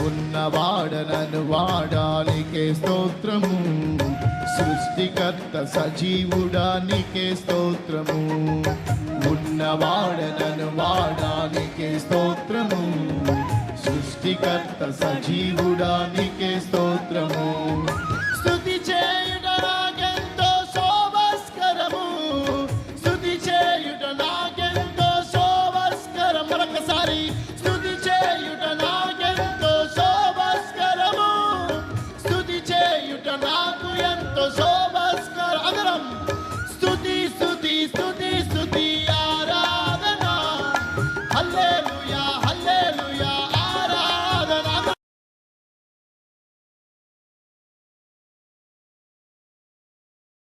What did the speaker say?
ఉన్నవాడనను వాడానికే స్తోత్రము. సృష్టికర్త సజీవుడానికే స్తోత్రము. ఉన్నవాడనను వాడానికే స్తోత్రము. సృష్టికర్త సజీవుడానికే స్తోత్రము. స్థుతి చేయుట నాకెంతో పర్యంత శోభస్కర అగరం! స్తుతి స్తుతి స్తుతి స్తుతి ఆరాధన! హల్లెలూయా